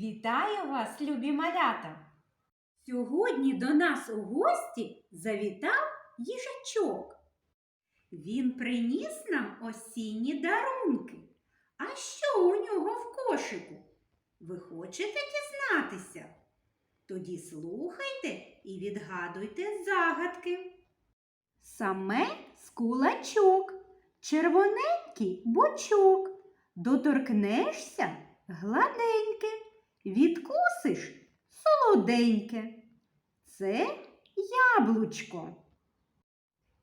Вітаю вас, любі малята! Сьогодні до нас у гості завітав їжачок. Він приніс нам осінні дарунки. А що у нього в кошику? Ви хочете дізнатися? Тоді слухайте і відгадуйте загадки. Саме з кулачок, червоненький бочок, доторкнешся гладеньке, відкусиш солоденьке. Це яблучко.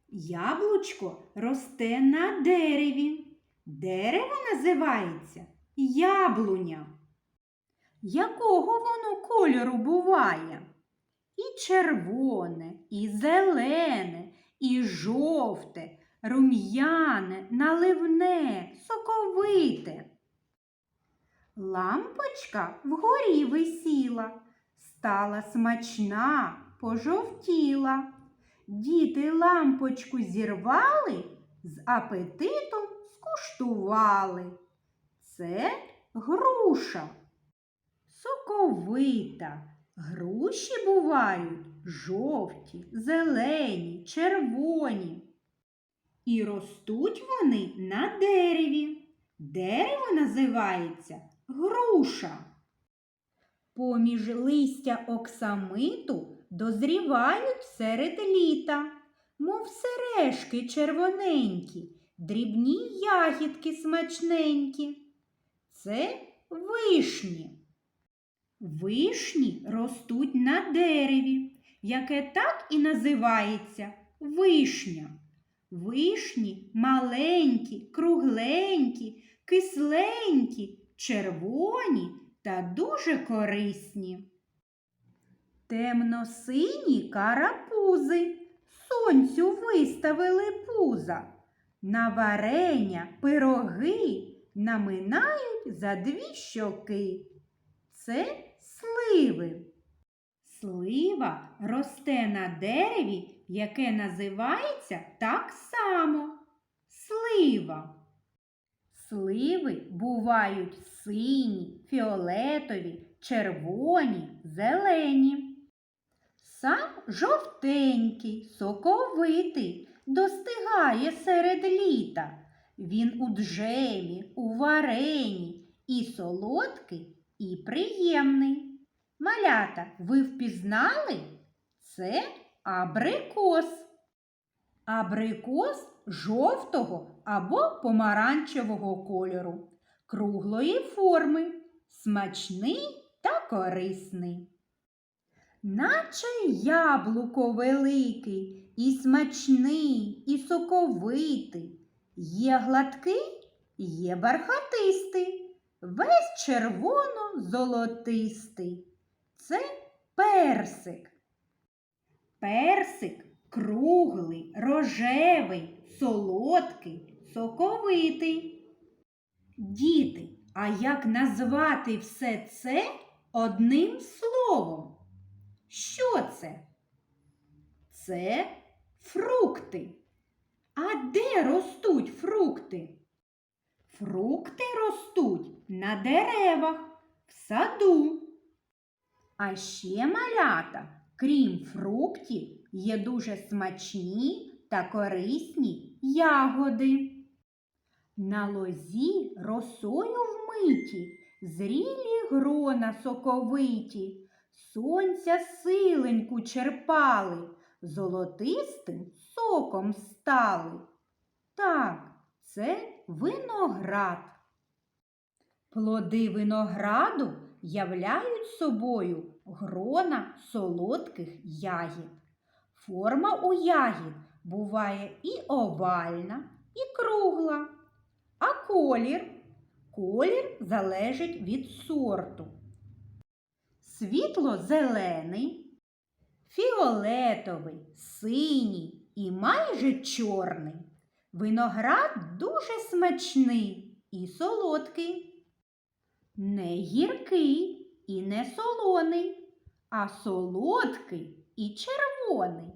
Яблучко росте на дереві. Дерево називається яблуня. Якого воно кольору буває? І червоне, і зелене, і жовте, рум'яне, наливне, соковите. Лампочка вгорі висіла, стала смачна, пожовтіла. Діти лампочку зірвали, з апетитом скуштували. Це груша. Соковита. Груші бувають жовті, зелені, червоні. І ростуть вони на дереві. Дерево називається груша. Поміж листя оксамиту дозрівають серед літа, мов сережки червоненькі, дрібні ягідки смачненькі. Це вишні. Вишні ростуть на дереві, яке так і називається вишня. Вишні маленькі, кругленькі, кисленькі, червоні та дуже корисні. Темно-сині карапузи сонцю виставили пуза. На варення пироги наминають за дві щоки. Це сливи. Слива росте на дереві, яке називається так само слива. Сливи бувають сині, фіолетові, червоні, зелені. Сам жовтенький, соковитий, достигає серед літа. Він у джемі, у варені і солодкий, і приємний. Малята, ви впізнали? Це абрикос. Абрикос жовтого або помаранчевого кольору, круглої форми, смачний та корисний. Наче яблуко великий, і смачний, і соковитий. Є гладкий, є бархатистий, весь червоно-золотистий. Це персик. Персик круглий, рожевий, солодкий, соковитий. Діти, а як назвати все це одним словом? Що це? Це фрукти. А де ростуть фрукти? Фрукти ростуть на деревах, в саду. А ще малята, крім фруктів, є дуже смачні та корисні ягоди. На лозі росою вмиті, зрілі грона соковиті, сонця силеньку черпали, золотистим соком стали. Так, це виноград. Плоди винограду являють собою грона солодких ягід. Форма у ягід буває і овальна, і кругла, а колір колір залежить від сорту. Світло-зелений, фіолетовий, синій і майже чорний. Виноград дуже смачний і солодкий, не гіркий і не солоний, а солодкий і червоний.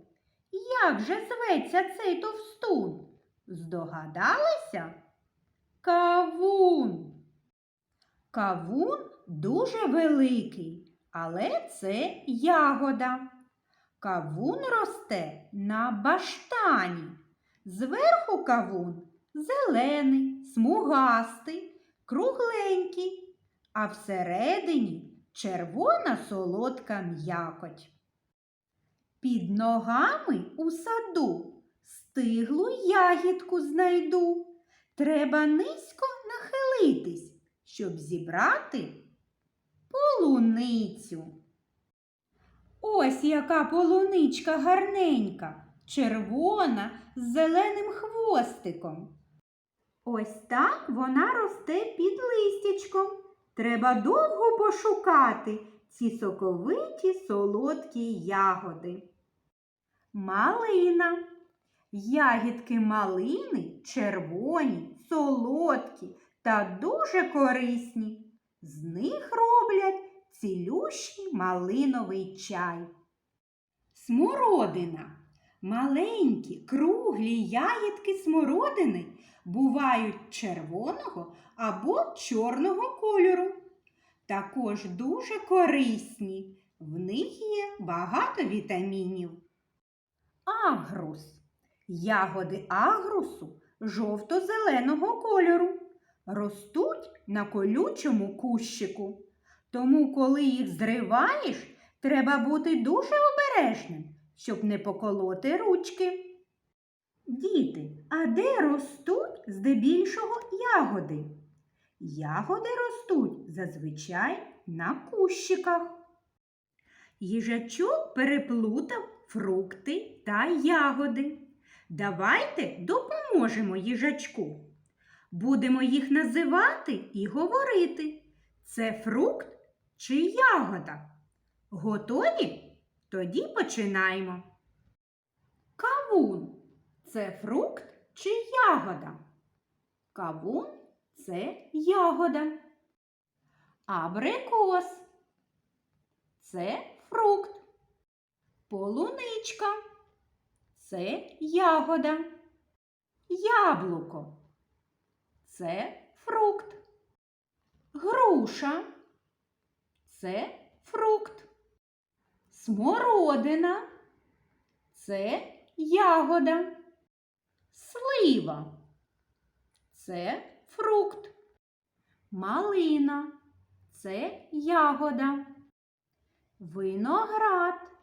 Як же зветься цей товстун? Здогадалися? Кавун. Кавун дуже великий, але це ягода. Кавун росте на баштані. Зверху кавун зелений, смугастий, кругленький, а всередині червона солодка м'якоть. Під ногами у саду стиглу ягідку знайду. Треба низько нахилитись, щоб зібрати полуницю. Ось яка полуничка гарненька, червона з зеленим хвостиком. Ось так вона росте під листячком. Треба довго пошукати ці соковиті солодкі ягоди. Малина. Ягідки малини червоні, солодкі та дуже корисні. З них роблять цілющий малиновий чай. Смородина. Маленькі круглі ягідки смородини бувають червоного або чорного кольору. Також дуже корисні. В них є багато вітамінів. Агрус. Ягоди агрусу жовто-зеленого кольору. Ростуть на колючому кущику. Тому, коли їх зриваєш, треба бути дуже обережним, щоб не поколоти ручки. Діти, а де ростуть здебільшого ягоди? Ягоди ростуть зазвичай на кущиках. Їжачок переплутав фрукти та ягоди. Давайте допоможемо їжачку. Будемо їх називати і говорити. Це фрукт чи ягода? Готові? Тоді починаємо. Кавун це фрукт чи ягода? Кавун це ягода. Абрикос це фрукт. Полуничка це ягода. Яблуко це фрукт. Груша це фрукт. Смородина це ягода. Слива це фрукт. Малина це ягода. Виноград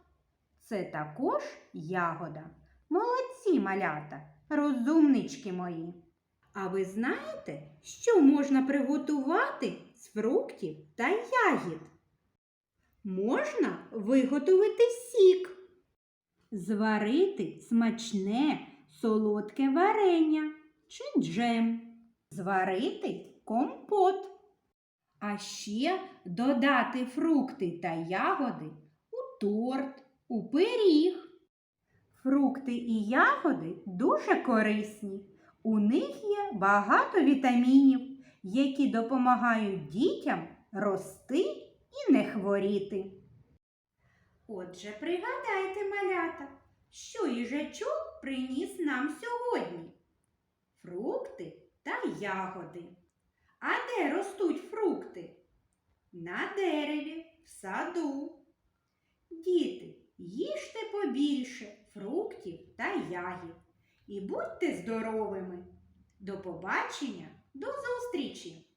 це також ягода. Молодці малята, розумнички мої. А ви знаєте, що можна приготувати з фруктів та ягід? Можна виготовити сік, зварити смачне солодке варення чи джем, зварити компот, а ще додати фрукти та ягоди у торт, у пиріг. Фрукти і ягоди дуже корисні. У них є багато вітамінів, які допомагають дітям рости і не хворіти. Отже, пригадайте, малята, що їжачок приніс нам сьогодні? Фрукти та ягоди. А де ростуть фрукти? На дереві, в саду. Діти, їжте побільше фруктів та ягід і будьте здоровими. До побачення, до зустрічі!